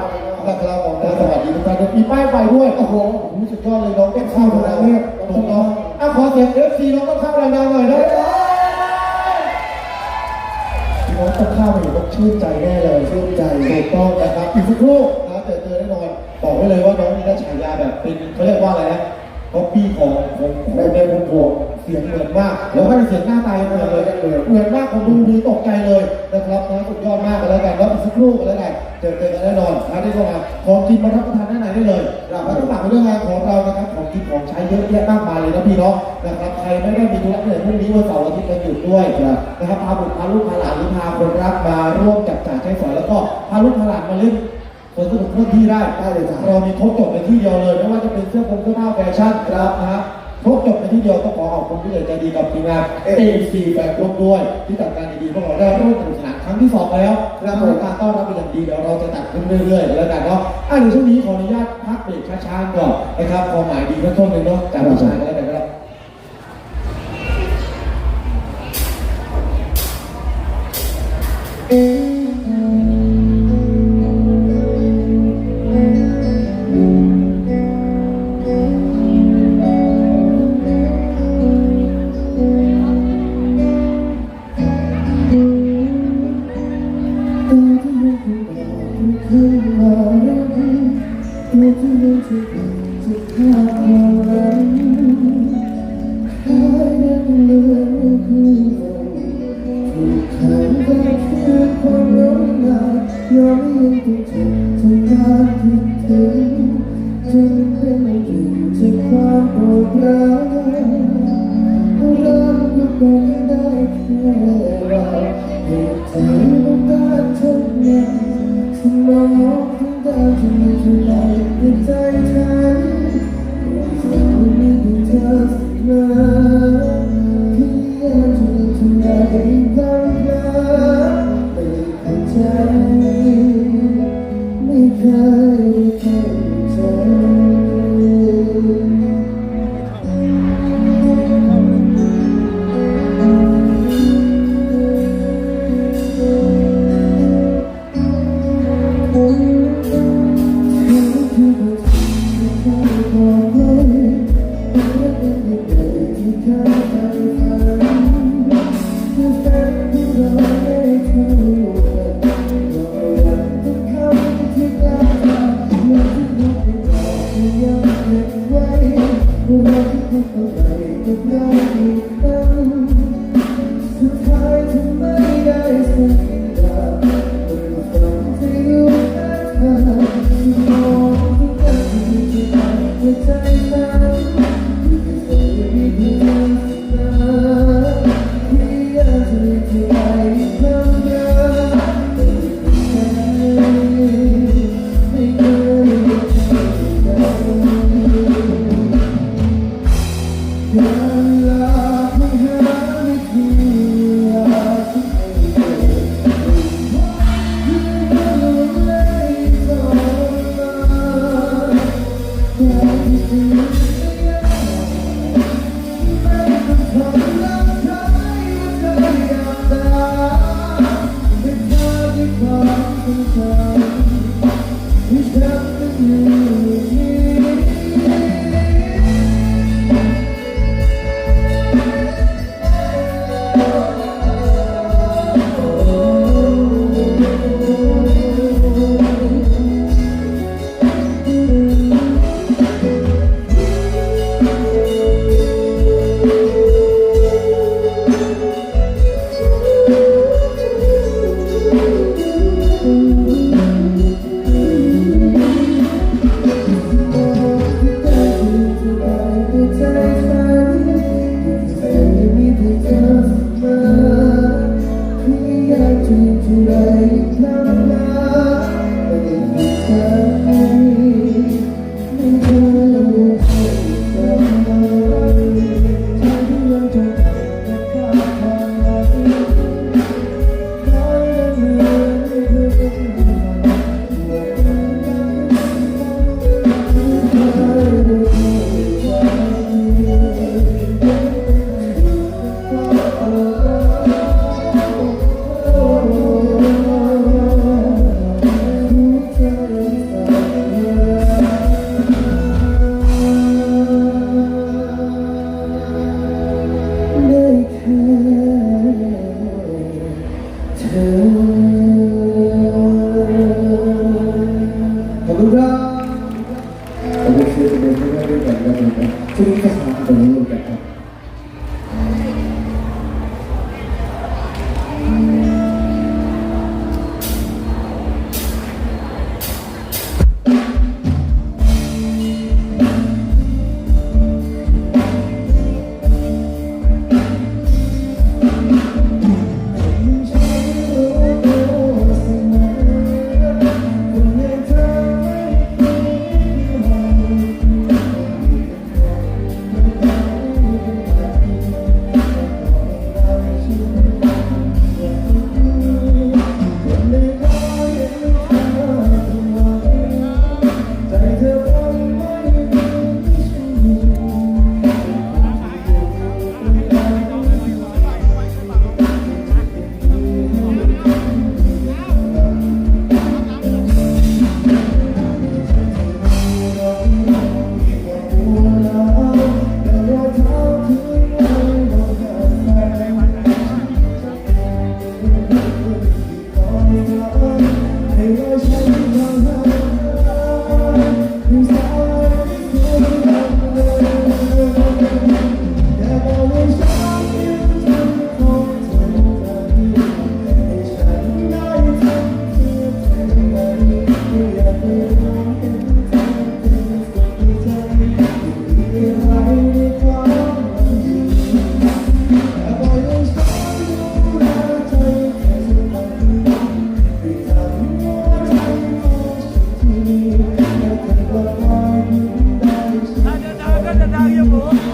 นนะครับผมนะสวัสดีทุกท่านด้วยมีป้ายไฟด้วยโอ้โหสุดยอดเลยน้องต้นข้าวของเราเนี่ยถูกต้องอะขอเสียงเอฟซีน้องต้นข้าวดังๆหน่อยนะน้องต้นข้าวมาอยู่ต้องชื่นใจแน่เลยชื่นใจถูกต้องนะครับอีกสักครู่นะเจอเจอแน่นอนบอกไว้เลยว่าน้องนี่ได้ฉายาแบบเป็นเขาเรียกว่าอะไรนะก๊อปปี้ของของของแม่พุ่มพวงเสียงเหมือนมากแล้วก็เสียงหน้าตายเหมือนเลยเหมือนมากผมดูดีตกใจเลยนะครับนะสุดยอดมากกันแล้วกันแล้วอีกสักครู่กันแล้วกัน เจอเจอกันแน่นอนนะที่เข้ามาของกินมารับประทานด้านในได้เลยเราต้องฝากไปด้วยงานของเรานะครับของกินของใช้เยอะแยะมากมายเลยนะพี่น้องนะครับใครไม่ได้มีธุระที่ไหนพรุ่งนี้วันเสาร์อาทิตย์วันหยุดด้วยนะครับพาบุตรพาลูกพาหลานหรือพาคนรักมาร่วมจับจ่ายใช้สอยแล้วก็พาลูกพาหลานมาเล่นสนสนุกเคลื่อนที่ได้ได้เลยจ้ะเรามีครบจบในที่เดียวเลยไม่ว่าจะเป็นเสื้อผงเสื้อผ้าแฟชั่นครับนะฮะ ครบจบในที่เดียวต้องขอขอบคุณที่เลยใจดีกับทีมงาน AC แฟนกลุ่มด้วย ที่จัดการดีๆพวกเราได้ร่วมสนุกสนานครั้งที่สองแล้วนะบริการต้อนรับเป็นอย่างดีเดี๋ยวเราจะจัดขึ้นเรื่อยๆแล้วกันเนาะอะเดี๋ยวช่วงนี้ขออนุญาตพักเบรกช้าๆก่อนนะครับความหมายดีทั้งต้นเลยเนาะจากผู้ชายกัน Música นไปด้วยกันนะครับช่วงนี้ก็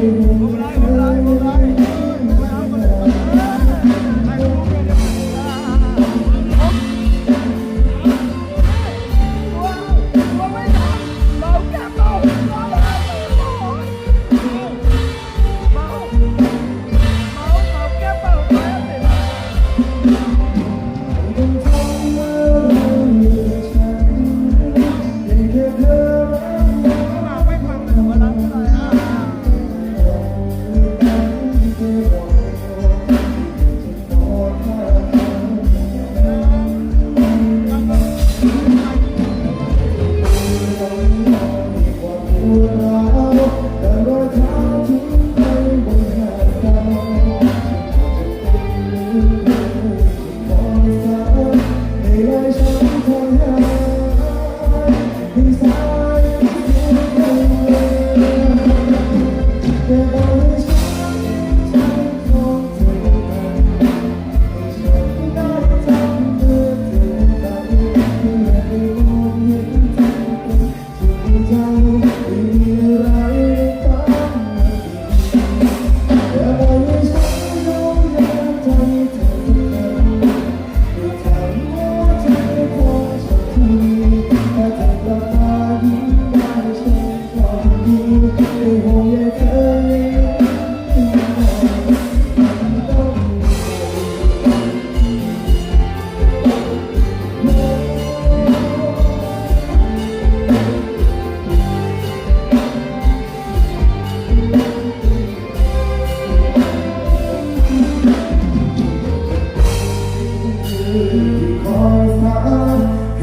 อ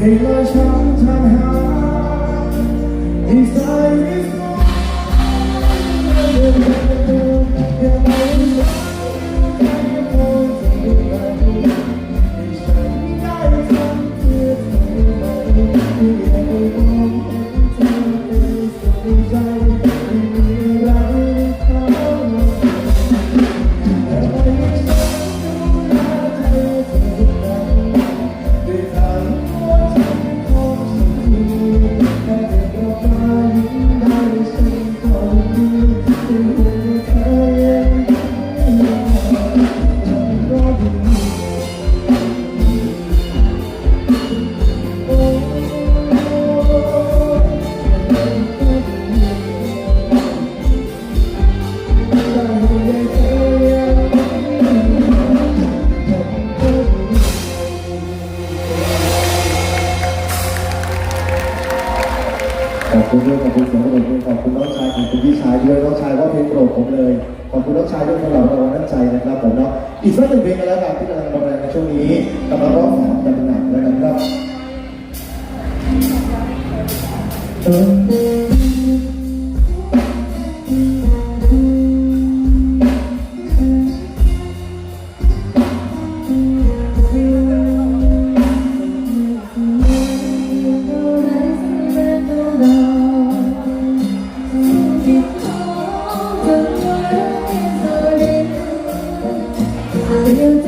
ให้เร ขอบคุณด้วยขอบคุณเสียงปรบมือขอบคุณน้องชายขอบคุณพี่ชายด้วยน้องชายว่าเพลงโปรดผมเลย ขอบคุณน้องชายด้วยสำหรับรางวัลน้ำใจนะครับผมเนาะอีกสักหนึ่งเพลงกันแล้วกันที่กำลังมาแรงในช่วงช่วงนี้กำลังร้องสามกันหนักแล้วกันครับ ท่